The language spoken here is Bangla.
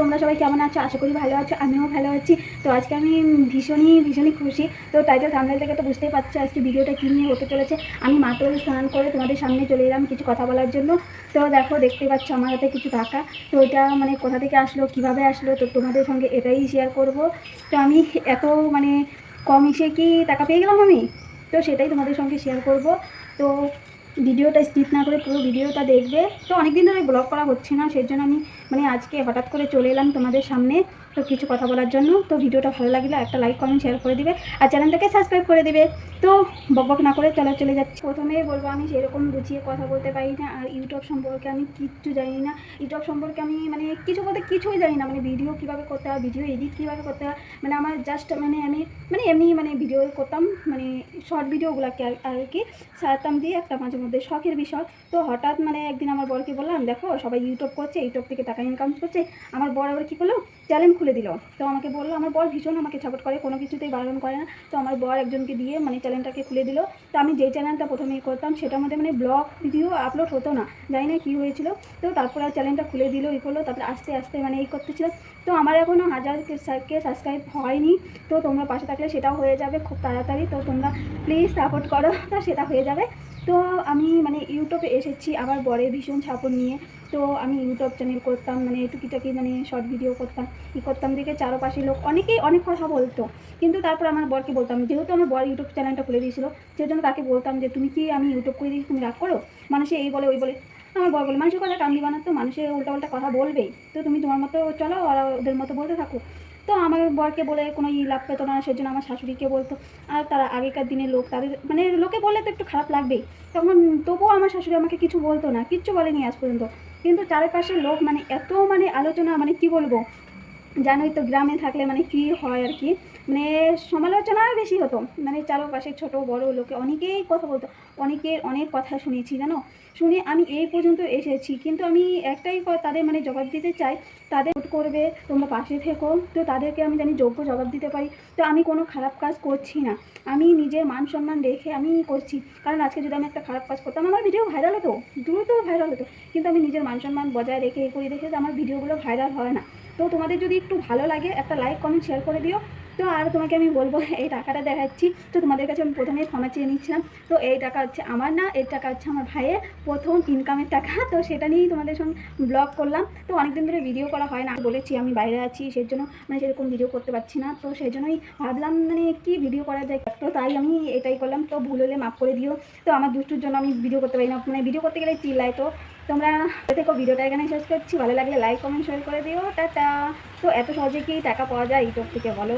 তোমরা সবাই কেমন আছো? আশা করি ভালো আছো, আমিও ভালো আছি। তো আজকে আমি ভীষণই ভীষণই খুশি। তো টাইটেল থামনেল থেকে তো বুঝতেই পারছ আজকে ভিডিওটা কী নিয়ে হতে চলেছে। আমি মাত্র স্নান করে তোমাদের সামনে চলে এলাম কিছু কথা বলার জন্য। তো দেখো দেখতে পাচ্ছ আমার হাতে কিছু টাকা। তো এটা মানে কোথা থেকে আসলো, কীভাবে আসলো, তো তোমাদের সঙ্গে এটাই শেয়ার করব। তো আমি এত মানে কম এসে কি টাকা পেয়ে গেলাম আমি? তো সেটাই তোমাদের সঙ্গে শেয়ার করব। তো ভিডিওটা স্কিপ না করে পুরো ভিডিওটা দেখবে। তো অনেকদিন ধরে ব্লগ করা হচ্ছে না, সেই জন্য আমি মানে আজকে হঠাৎ করে চলে এলাম তোমাদের সামনে। তো কিছু কথা বলার জন্য। তো ভিডিওটা ভালো লাগলে একটা লাইক কমেন্ট শেয়ার করে দিবে। আর চ্যানেলটাকে সাবস্ক্রাইব করে দিবে। তো বকবক না করে চলে চলে যাচ্ছি। প্রথমেই বলব আমি সেরকম গুছিয়ে কথা বলতে পারি না। আর ইউটিউব সম্পর্কে আমি কিচ্ছু জানি না। ইউটিউব সম্পর্কে আমি মানে কিছু বলতে কিছুই জানি না। মানে ভিডিও কীভাবে করতে হয় ভিডিও এডিট কীভাবে করতে হয়। মানে আমার জাস্ট মানে আমি মানে এমনি মানে ভিডিও করতাম। মানে শর্ট ভিডিওগুলোকে আর কি। সারতাম দিয়ে একটা মাঝে মধ্যে শখের বিষয়। তো হঠাৎ মানে একদিন আমার বরকে বললাম, দেখো সবাই ইউটিউব করছে ইউটিউব থেকে টাকা ইনকাম করছে। আমার বর আবার কী করল? চ্যানেল খুলে দিল। তো আমাকে বলল, আমার বর ভীষণ আমাকে সাপোর্ট করে, কোনো কিছুতেই বারণ করে না। তো আমার বর একজনকে দিয়ে মানে চ্যানেলটাকে খুলে দিল। তো আমি যে চ্যানেলটা প্রথমেই করতাম, সেটার মধ্যে মানে ব্লগ ভিডিও আপলোড হতো না, জানি না কী হয়েছিল। তো তারপর চ্যানেলটা খুলে দিল, ই করল, তারপরে আস্তে আস্তে মানে এই করতেছিল। তো আমার এখনও হাজার কে সাবস্ক্রাইব হয়নি। তো তোমরা পাশে থাকলে সেটাও হয়ে যাবে খুব তাড়াতাড়ি। তো তোমরা প্লিজ সাপোর্ট করো, তো সেটা হয়ে যাবে। তো আমি মানে ইউটিউবে এসেছি, আবার বরের ভীষণ সাপোর্ট নিয়ে। তো আমি ইউটিউব চ্যানেল করতাম মানে টুকিটাকি মানে শর্ট ভিডিও করতাম, ই করতাম, দেখে চারপাশে লোক অনেকেই অনেক কথা বলতো। কিন্তু তারপর আমার বরকে বলতাম, যেহেতু আমার বর ইউটিউব চ্যানেলটা খুলে দিয়েছিল সেই জন্য তাকে বলতাম যে, তুমি কি আমি ইউটিউব করে দিয়েছি তুমি রাগ করো? মানুষে এই বলে, ওই বলে। আমার বর বলে, মানুষের কথা কান্দি বানাতো মানুষের উল্টা উল্টা কথা বলবেই। তো তুমি তোমার মতো চলো, ওরা ওদের মতো বলতে থাকো তো আমার বরকে বলে কোনো ই লাভ পেতো না, সেজন্য আমার শাশুড়িকে বলতো। আর তারা আগেকার দিনের লোক, তাদের মানে লোকে বললে তো একটু খারাপ লাগবেই। তখন তবুও আমার শাশুড়ি আমাকে কিছু বলতো না, কিচ্ছু বলেনি আজ পর্যন্ত। কিন্তু চারিপাশের লোক মানে এত মানে আলোচনা মানে কি বলব? জানোই তো, গ্রামে থাকলে মানে কি হয় আর কি? মানে সমালোচনা বেশি হতো। মানে চারপাশে ছোট, বড় লোকে অনেকেই কথা বলতো অনেকের অনেক কথা শুনেছি, জানো? শুনে আমি এই পর্যন্ত এসেছি। কিন্তু আমি একটাই তাদের মানে জবাব দিতে চাই, তাদের করবে, তোমরা পাশে থেকো। তো তাদেরকে আমি জানি যোগ্য জবাব দিতে পারি। তো আমি কোনো খারাপ কাজ করছি না। আমি নিজের মান সম্মান রেখে আমি করছি। কারণ আজকে যদি আমি একটা খারাপ কাজ করতাম, আমার ভিডিও ভাইরাল হতো, দ্রুত ভাইরাল হতো। কিন্তু আমি নিজের মান সম্মান বজায় রেখে করি দেখে আমার ভিডিওগুলো ভাইরাল হয় না। তো তোমাদের যদি একটু ভালো লাগে একটা লাইক কমেন্ট শেয়ার করে দিও। তো আর তোমাকে আমি বলব, এই টাকাটা দেখাচ্ছি। তো তোমাদের কাছে আমি প্রথমেই ক্ষমা চেয়ে নিচ্ছিলাম। তো এই টাকা হচ্ছে আমার না, এই টাকা হচ্ছে আমার ভাইয়ের প্রথম ইনকামের টাকা। তো সেটা নিয়েই তোমাদের সঙ্গে ব্লগ করলাম। তো অনেকদিন ধরে ভিডিও করা হয় না। বলেছি আমি বাইরে আছি সেই জন্য মানে সেরকম ভিডিও করতে পারছি না। তো সেই জন্যই ভাবলাম মানে কি ভিডিও করা যায়? তো তাই আমি এটাই করলাম। তো ভুল হলে মাফ করে দিও। তো আমার দুষ্টুর জন্য আমি ভিডিও করতে পারি না। মানে ভিডিও করতে গেলে চিল্লাই তো। তোমরা দেখো ভিডিওটা এখানে শেষ করছি। ভালো লাগলে লাইক কমেন্ট শেয়ার করে দিও। টাটা! তো এত সহজে কি টাকা পাওয়া যায়? ইউটিউব থেকে বলো।